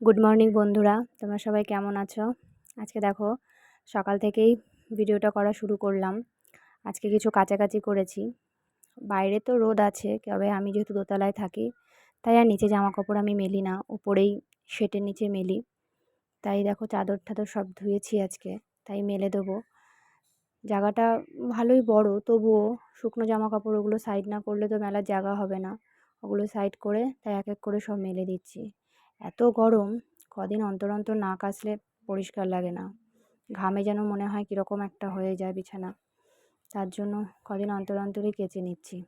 Good morning বন্ধুরা। তোমরা সবাই কেমন আছো? আজকে দেখো, সকাল থেকেই ভিডিওটা করা শুরু করলাম। আজকে কিছু কাছাকাছি করেছি। বাইরে তো রোদ আছে, তবে আমি যেহেতু দোতলায় থাকি, তাই আর নিচে জামা কাপড় আমি মেলি না উপরেই শেটের নিচে মেলি। তাই দেখো, চাদর টাদর সব ধুয়েছি আজকে, তাই মেলে দেবো। জায়গাটা ভালোই বড়, তবুও শুকনো জামা কাপড় ওগুলো সাইড না করলে তো মেলার জায়গা হবে না। ওগুলো সাইড করে, তাই এক এক করে সব মেলে দিচ্ছি। এত গরম, কদিন অন্তর অন্তর না কাচলে পরিষ্কার লাগে না। ঘামে যেন মনে হয় কীরকম একটা হয়ে যায় বিছানা। তার জন্য কদিন অন্তর অন্তরই কেচে নিচ্ছি।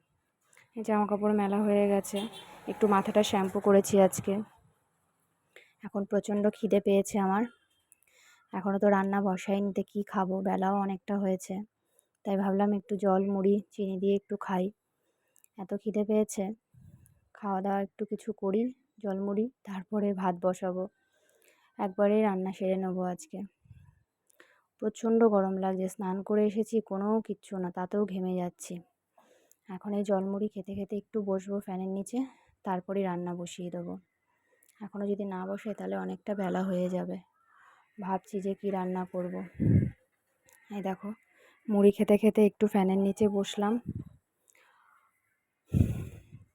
জামা কাপড় মেলা হয়ে গেছে, একটু মাথাটা শ্যাম্পু করেছি আজকে। এখন প্রচণ্ড খিদে পেয়েছে আমার। এখনও তো রান্না বসাই নিতে কী খাব? বেলাও অনেকটা হয়েছে। তাই ভাবলাম একটু জল, মুড়ি, চিনি দিয়ে একটু খাই। এত খিদে পেয়েছে। খাওয়া দাওয়া একটু কিছু করি। জলমুড়ি, তারপরে ভাত বসাবো। একবারে রান্না সেরে নেব আজকে। প্রচণ্ড গরম লাগছে, স্নান করে এসেছি, কোনো কিচ্ছু না, তাতেও ঘেমে যাচ্ছি। এখন এই জলমুড়ি খেতে খেতে একটু বসবো ফ্যানের নিচে তারপরেই রান্না বসিয়ে দেবো। এখনও যদি না বসে, তাহলে অনেকটা বেলা হয়ে যাবে। ভাবছি যে কি রান্না করব। এই দেখো, মুড়ি খেতে খেতে একটু ফ্যানের নিচে বসলাম।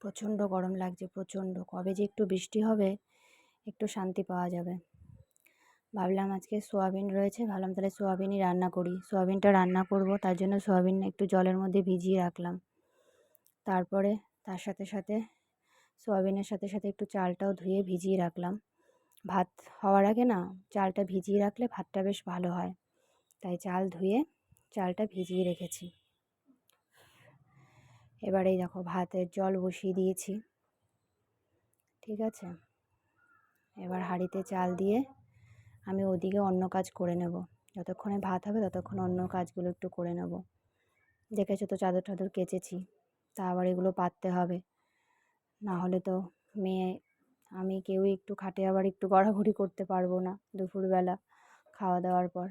প্রচণ্ড গরম লাগছে, প্রচণ্ড। কবে যে একটু বৃষ্টি হবে, একটু শান্তি পাওয়া যাবে। ভাবলাম আজকে সোয়াবিন রয়েছে, ভাবলাম তাহলে সোয়াবিনই রান্না করি। সোয়াবিনটা রান্না করব, তার জন্য সোয়াবিন একটু জলের মধ্যে ভিজিয়ে রাখলাম। তারপরে তার সাথে সাথে সোয়াবিনের সাথে সাথে একটু চালটাও ধুয়ে ভিজিয়ে রাখলাম। ভাত হওয়ার আগে না, চালটা ভিজিয়ে রাখলে ভাতটা বেশ ভালো হয়। তাই চাল ধুয়ে চালটা ভিজিয়ে রেখেছি। এবারে দেখো ভাতের জল বসিয়ে দিয়েছি। ঠিক আছে? এবার হাঁড়িতে চাল দিয়ে আমি ওদিকে অন্য কাজ করে নেব। যতক্ষণে ভাত হবে ততক্ষণ অন্য কাজগুলো একটু করে নেব। দেখেছ তো চাদর টাদর কেচেছি, তা আবার এগুলো পাততে হবে। না হলে তো মেয়ে, আমি কেউই একটু খাটে আবার একটু গড়াগড়ি করতে পারব না দুপুরবেলা খাওয়া দাওয়ার পর।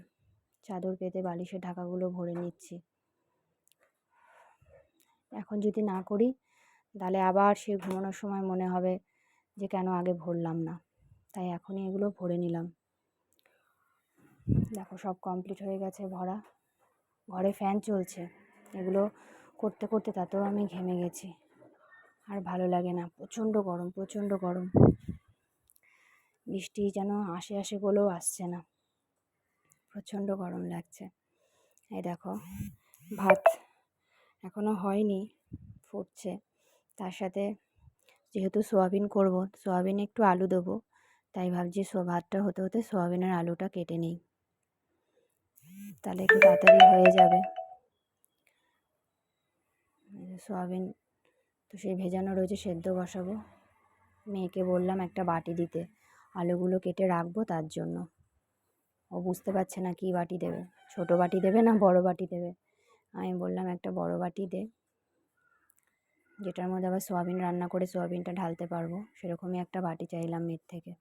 চাদর পেতে বালিশের ঢাকাগুলো ভরে নিচ্ছি। এখন যদি না করি, তাহলে আবার সে ঘুমানোর সময় মনে হবে যে কেন আগে ভরলাম না। তাই এখনই এগুলো ভরে নিলাম। দেখো সব কমপ্লিট হয়ে গেছে ভরা। ঘরে ফ্যান চলছে। এগুলো করতে করতে তাতেও আমি ঘেমে গেছি। আর ভালো লাগে না। প্রচণ্ড গরম প্রচণ্ড গরম। বৃষ্টি যেন আসে আসে বলেও আসছে না। প্রচণ্ড গরম লাগছে। এই দেখো, ভাত এখনও হয়নি ফুটছে। তার সাথে যেহেতু সোয়াবিন করব, সোয়াবিনে একটু আলু দেবো, তাই ভাবছি সো, ভাতটা হতে হতে সোয়াবিনের আলুটা কেটে নিই। তাহলে একটু তাড়াতাড়ি হয়ে যাবে। সোয়াবিন, তো সেই ভেজানো রয়েছে, সেদ্ধ বসাবো। মেয়েকে বললাম একটা বাটি দিতে, আলুগুলো কেটে রাখব তার জন্য। ও বুঝতে পারছে না কী বাটি দেবে। ছোট বাটি দেবে না বড় বাটি দেবে? আমি বললাম, একটা বড় বাটি দে। যেটার মধ্যে আবার সোয়াবিন রান্না করে সোয়াবিনটা ঢালতে পারব, সেরকমই একটা বাটি চাইলাম মেয়ের থেকে।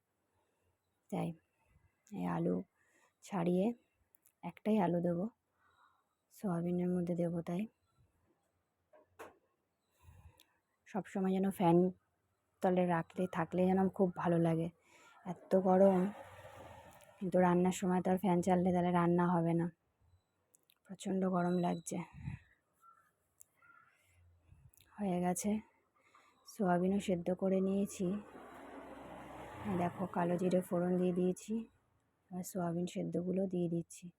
তাই এই আলু ছাড়িয়ে একটাই আলু দেবো, সোয়াবিনের মধ্যে দেবো তাই। সবসময় যেন ফ্যান তলে রাখলে, থাকলে যেন খুব ভালো লাগে। এত গরম, কিন্তু রান্নার সময় তো আর ফ্যান চাললে তাহলে রান্না হবে না। প্রচণ্ড গরম লাগছে। হয়ে গেছে। সোয়াবিনও সেদ্ধ করে নিয়েছি। দেখো, কালো জিরে ফোড়ন দিয়ে দিয়েছি। আর সোয়াবিন সেদ্ধগুলো দিয়ে দিচ্ছি।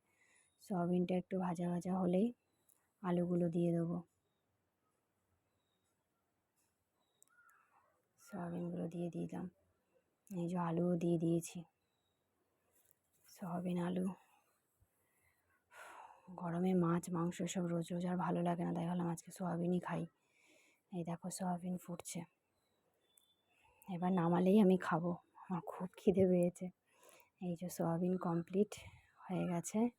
সোয়াবিনটা একটু ভাজা ভাজা হলেই আলুগুলো দিয়ে দেবো। সয়াবিনগুলো দিয়ে দিলাম। এই যে আলুও দিয়ে দিয়েছি। সয়াবিন আলু গরমে মাছ, মাংস সব রোজ রোজ আর ভালো লাগে না। তাই ভাবলাম আজকে সোয়াবিনই খাই। এই দেখো সোয়াবিন ফুটছে। এবার নামালেই আমি খাব। আমার খুব খিদে পেয়েছে। এই যে সোয়াবিন কমপ্লিট হয়ে গেছে।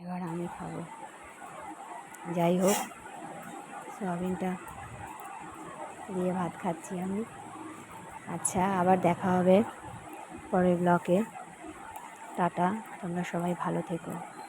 এবার আমি খাব। যাই হোক, সোয়াবিনটা দিয়ে ভাত খাচ্ছি আমি। আচ্ছা আবার দেখা হবে পরের ব্লকে টাটা, তোমরা সবাই ভালো থেকো।